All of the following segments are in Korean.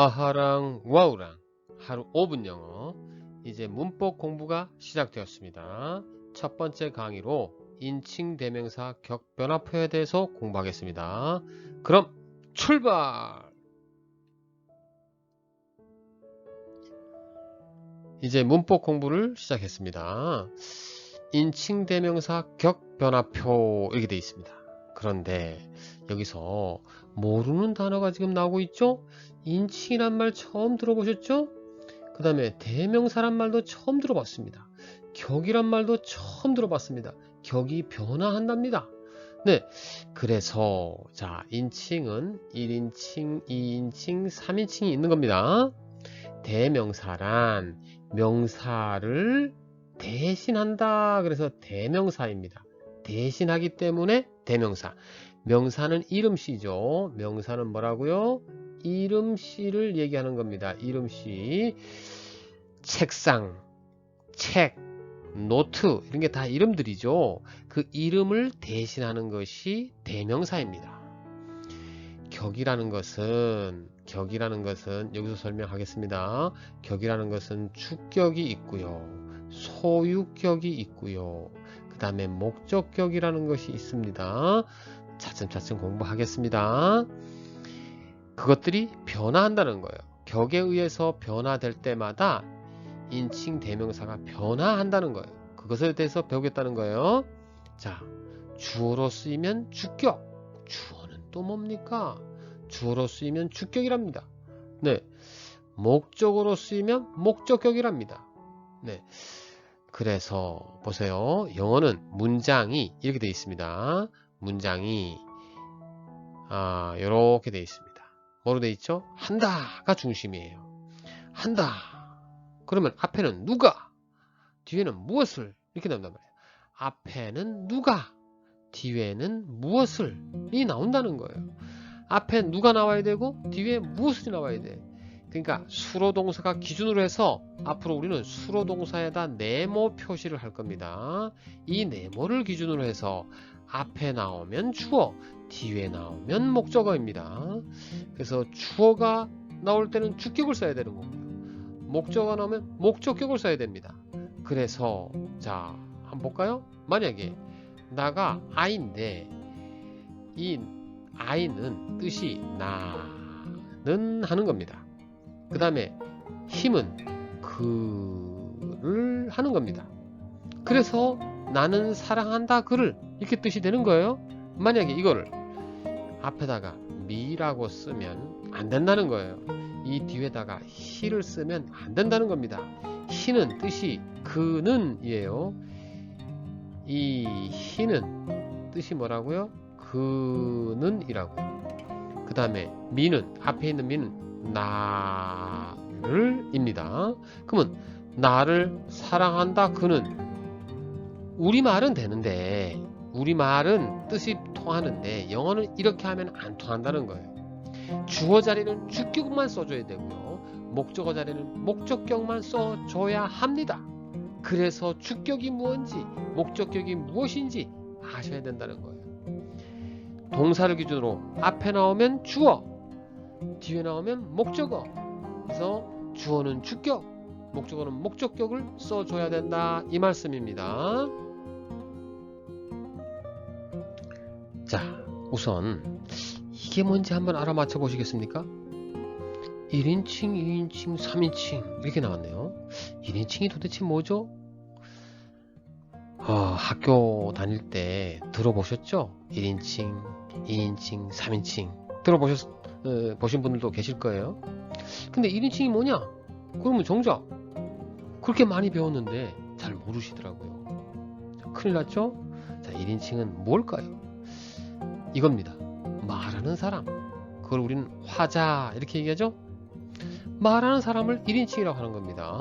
아하랑 와우랑 하루 5분 영어 이제 문법 공부가 시작되었습니다. 첫 번째 강의로 인칭 대명사 격변화표에 대해서 공부하겠습니다. 그럼 출발! 이제 문법 공부를 시작했습니다. 인칭 대명사 격변화표 이렇게 되어 있습니다. 그런데 여기서 모르는 단어가 지금 나오고 있죠? 인칭이란 말 처음 들어보셨죠? 그 다음에 대명사란 말도 처음 들어봤습니다. 격이란 말도 처음 들어봤습니다. 격이 변화한답니다. 네. 그래서, 자, 인칭은 1인칭, 2인칭, 3인칭이 있는 겁니다. 대명사란 명사를 대신한다. 그래서 대명사입니다. 대신하기 때문에 대명사. 명사는 이름씨죠. 명사는 뭐라고요? 이름씨를 얘기하는 겁니다. 이름씨. 책상, 책, 노트 이런 게 다 이름들이죠. 그 이름을 대신하는 것이 대명사입니다. 격이라는 것은 격이라는 것은 여기서 설명하겠습니다. 격이라는 것은 주격이 있고요. 소유격이 있고요. 그 다음에 목적격이라는 것이 있습니다. 차츰차츰 공부하겠습니다. 그것들이 변화한다는 거예요. 격에 의해서 변화될 때마다 인칭 대명사가 변화한다는 거예요. 그것에 대해서 배우겠다는 거예요. 자, 주어로 쓰이면 주격. 주어는 또 뭡니까? 주어로 쓰이면 주격이랍니다. 네. 목적으로 쓰이면 목적격이랍니다. 네. 그래서 보세요. 영어는 문장이 이렇게 되어 있습니다. 문장이 아, 이렇게 되어 있습니다. 뭐로 되어 있죠? 한다가 중심이에요. 한다. 그러면 앞에는 누가, 뒤에는 무엇을 이렇게 나온단 말이에요. 앞에는 누가, 뒤에는 무엇을이 나온다는 거예요. 앞에 누가 나와야 되고 뒤에 무엇이 나와야 돼. 그러니까 수로 동사가 기준으로 해서 앞으로 우리는 수로 동사에다 네모 표시를 할 겁니다. 이 네모를 기준으로 해서 앞에 나오면 주어, 뒤에 나오면 목적어입니다. 그래서 주어가 나올 때는 주격을 써야 되는 거고요. 목적어가 나오면 목적격을 써야 됩니다. 그래서 자 한번 볼까요? 만약에 나가 아인데 이 아이는 뜻이 나는 하는 겁니다. 그 다음에 힘은 그를 하는 겁니다. 그래서 나는 사랑한다 그를 이렇게 뜻이 되는 거예요. 만약에 이거를 앞에다가 미라고 쓰면 안 된다는 거예요. 이 뒤에다가 히를 쓰면 안 된다는 겁니다. 히는 뜻이 그는 이에요. 이 히는 뜻이 뭐라고요? 그는 이라고요. 그 다음에 미는 앞에 있는 미는 나를 입니다. 그러면 나를 사랑한다 그는 우리말은 되는데 우리말은 뜻이 통하는데 영어는 이렇게 하면 안 통한다는 거예요. 주어 자리는 주격만 써줘야 되고요. 목적어 자리는 목적격만 써줘야 합니다. 그래서 주격이 무엇인지 목적격이 무엇인지 아셔야 된다는 거예요. 동사를 기준으로 앞에 나오면 주어, 뒤에 나오면 목적어. 그래서 주어는 주격, 목적어는 목적격을 써줘야 된다 이 말씀입니다. 자, 우선 이게 뭔지 한번 알아맞혀 보시겠습니까? 1인칭, 2인칭, 3인칭 이렇게 나왔네요. 1인칭이 도대체 뭐죠? 어, 학교 다닐 때 들어보셨죠? 1인칭, 2인칭, 3인칭 들어보셨 어, 보신 분들도 계실 거예요. 근데 1인칭이 뭐냐? 그러면 정작 그렇게 많이 배웠는데 잘 모르시더라고요. 큰일 났죠? 자, 1인칭은 뭘까요? 이겁니다. 말하는 사람. 그걸 우리는 화자 이렇게 얘기하죠? 말하는 사람을 1인칭이라고 하는 겁니다.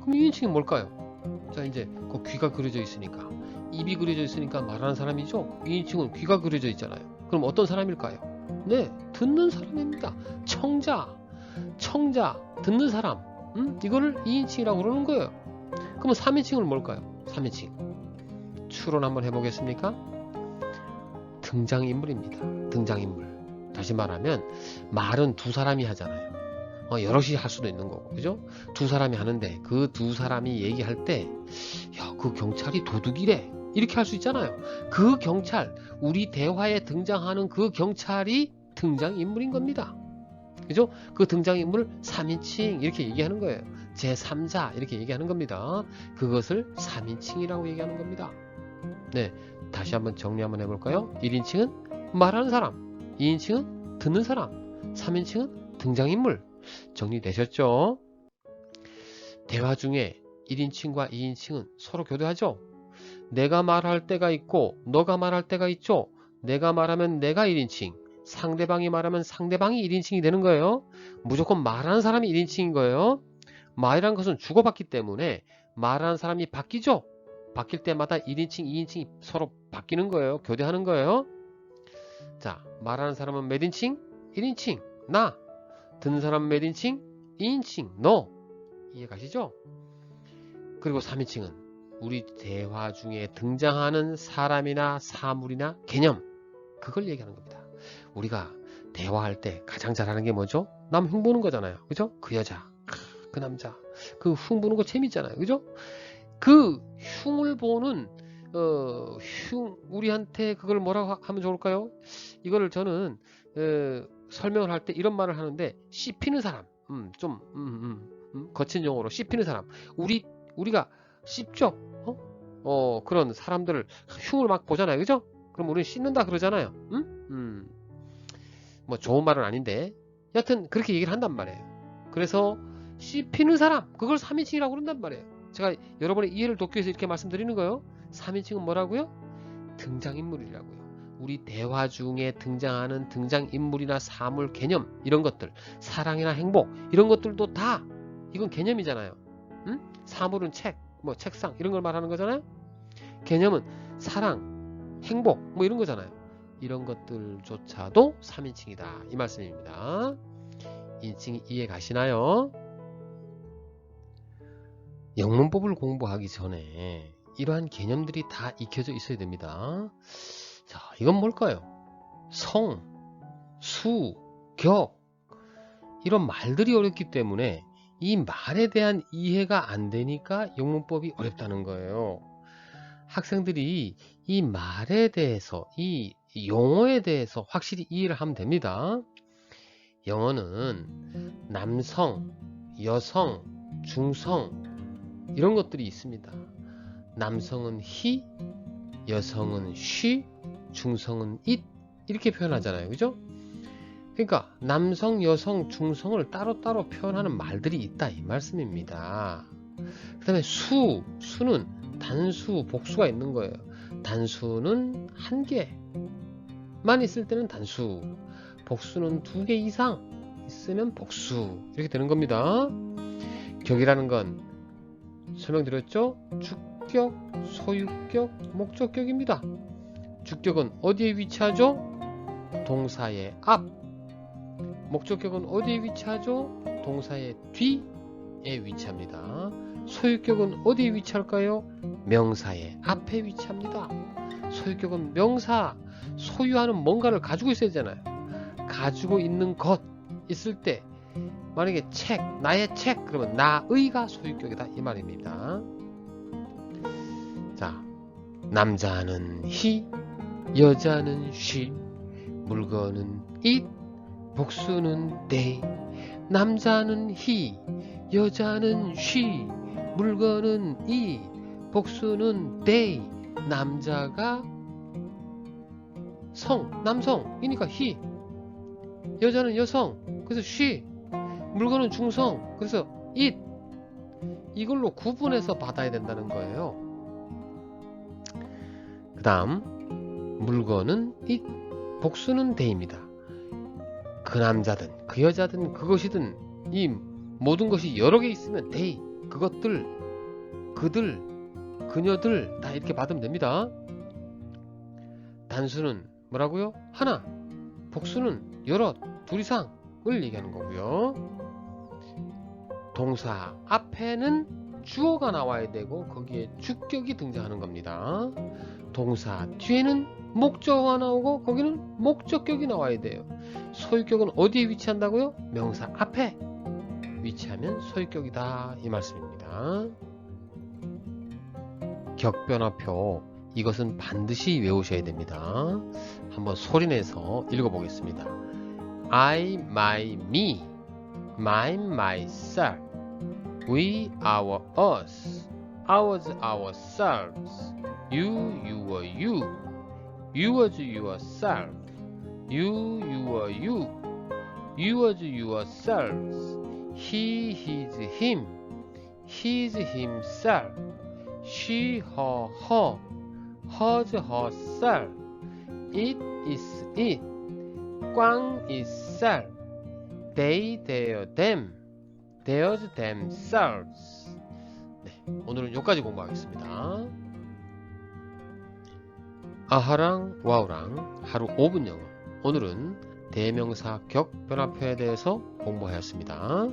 그럼 2인칭이 뭘까요? 자 이제 그 귀가 그려져 있으니까 입이 그려져 있으니까 말하는 사람이죠. 2인칭은 귀가 그려져 있잖아요. 그럼 어떤 사람일까요? 네, 듣는 사람입니다. 청자, 청자, 듣는 사람. 음? 이거를 2인칭이라고 그러는 거예요. 그럼 3인칭은 뭘까요? 3인칭. 추론 한번 해보겠습니까? 등장인물입니다. 등장인물. 다시 말하면 말은 두 사람이 하잖아요. 어, 여럿이 할 수도 있는 거고, 그죠? 두 사람이 하는데 그 두 사람이 얘기할 때, 야, 그 경찰이 도둑이래. 이렇게 할 수 있잖아요. 그 경찰, 우리 대화에 등장하는 그 경찰이 등장인물인 겁니다. 그죠? 그 등장인물을 3인칭 이렇게 얘기하는 거예요. 제3자 이렇게 얘기하는 겁니다. 그것을 3인칭이라고 얘기하는 겁니다. 네, 다시 한번 정리 한번 해볼까요? 1인칭은 말하는 사람, 2인칭은 듣는 사람, 3인칭은 등장인물. 정리되셨죠? 대화 중에 1인칭과 2인칭은 서로 교대하죠? 내가 말할 때가 있고 너가 말할 때가 있죠? 내가 말하면 내가 1인칭, 상대방이 말하면 상대방이 1인칭이 되는 거예요. 무조건 말하는 사람이 1인칭인 거예요. 말이란 것은 주고받기 때문에 말하는 사람이 바뀌죠? 바뀔 때마다 1인칭, 2인칭이 서로 바뀌는 거예요. 교대하는 거예요. 자, 말하는 사람은 몇 인칭? 1인칭, 나. 듣는 사람은 몇 인칭? 2인칭, 너. 이해 가시죠? 그리고 3인칭은 우리 대화 중에 등장하는 사람이나 사물이나 개념. 그걸 얘기하는 겁니다. 우리가 대화할 때 가장 잘하는 게 뭐죠? 남 흉보는 거잖아요. 그죠? 그 여자, 크, 그 남자. 그 흉보는 거 재밌잖아요. 그죠? 그 흉을 보는 어, 흉 우리한테 그걸 뭐라고 하- 하면 좋을까요? 이거를 저는 어, 설명을 할 때 이런 말을 하는데 씹히는 사람, 음, 좀 음, 음, 음, 거친 용어로 씹히는 사람. 우리 우리가 씹죠. 어? 어, 그런 사람들을 흉을 막 보잖아요. 그죠? 그럼 우리는 씹는다 그러잖아요. 음? 음. 뭐 좋은 말은 아닌데 여튼 그렇게 얘기를 한단 말이에요. 그래서 씹히는 사람 그걸 3인칭이라고 그런단 말이에요. 제가 여러분의 이해를 돕기 위해서 이렇게 말씀드리는 거예요. 3인칭은 뭐라고요? 등장인물이라고요. 우리 대화 중에 등장하는 등장인물이나 사물, 개념 이런 것들 사랑이나 행복 이런 것들도 다 이건 개념이잖아요. 응? 사물은 책, 뭐 책상 이런 걸 말하는 거잖아요. 개념은 사랑, 행복 뭐 이런 거잖아요. 이런 것들조차도 3인칭이다 이 말씀입니다. 인칭 이해 가시나요? 영문법을 공부하기 전에 이러한 개념들이 다 익혀져 있어야 됩니다. 자, 이건 뭘까요? 성, 수, 격 이런 말들이 어렵기 때문에 이 말에 대한 이해가 안 되니까 영문법이 어렵다는 거예요. 학생들이 이 말에 대해서 이 용어에 대해서 확실히 이해를 하면 됩니다. 영어는 남성, 여성, 중성 이런 것들이 있습니다. 남성은 he, 여성은 she, 중성은 it 이렇게 표현하잖아요. 그죠? 그러니까 남성, 여성, 중성을 따로따로 표현하는 말들이 있다 이 말씀입니다. 그 다음에 수, 수는 단수, 복수가 있는 거예요. 단수는 한 개만 있을 때는 단수, 복수는 두 개 이상 있으면 복수 이렇게 되는 겁니다. 격이라는 건 설명드렸죠? 주격, 소유격, 목적격입니다. 주격은 어디에 위치하죠? 동사의 앞. 목적격은 어디에 위치하죠? 동사의 뒤에 위치합니다. 소유격은 어디에 위치할까요? 명사의 앞에 위치합니다. 소유격은 명사, 소유하는 뭔가를 가지고 있어야 되잖아요. 가지고 있는 것 있을 때 만약에 책, 나의 책 그러면 나의가 소유격이다 이 말입니다. 자, 남자는 he, 여자는 she, 물건은 it, 복수는 they. 남자는 he, 여자는 she, 물건은 it, 복수는 they. 남자가 성, 남성이니까 he, 여자는 여성, 그래서 she, 물건은 중성, 그래서 it. 이걸로 구분해서 받아야 된다는 거예요. 그 다음, 물건은 it, 복수는 they입니다. 그 남자든, 그 여자든, 그것이든, 이 모든 것이 여러 개 있으면 they, 그것들, 그들, 그녀들, 다 이렇게 받으면 됩니다. 단수는 뭐라고요? 하나, 복수는 여러, 둘 이상을 얘기하는 거고요. 동사 앞에는 주어가 나와야 되고 거기에 주격이 등장하는 겁니다. 동사 뒤에는 목적어가 나오고 거기는 목적격이 나와야 돼요. 소유격은 어디에 위치한다고요? 명사 앞에. 위치하면 소유격이다 이 말씀입니다. 격변화표 이것은 반드시 외우셔야 됩니다. 한번 소리내서 읽어보겠습니다. I, my, me, mine, myself, we, our, us, ours, ourselves, you, your, you, yours, yourself, you, your, you, yours, yourselves, he, his, him, his, himself, she, her, her, hers, herself, it is it, 꽝 itself, they, their, them, theirs, themselves. 네, 오늘은 여기까지 공부하겠습니다. 아하랑 와우랑 하루 5분 영어. 오늘은 대명사 격 변화표에 대해서 공부하였습니다.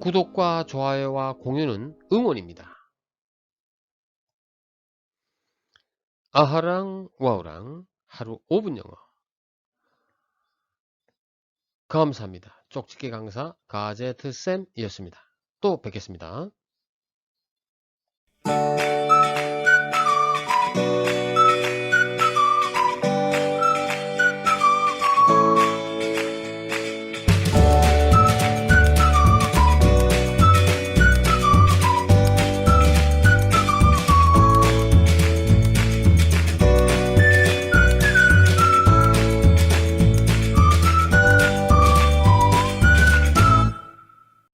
구독과 좋아요와 공유는 응원입니다. 아하랑 와우랑 하루 5분 영어. 감사합니다. 쪽집게 강사 가제트 쌤이었습니다. 또 뵙겠습니다.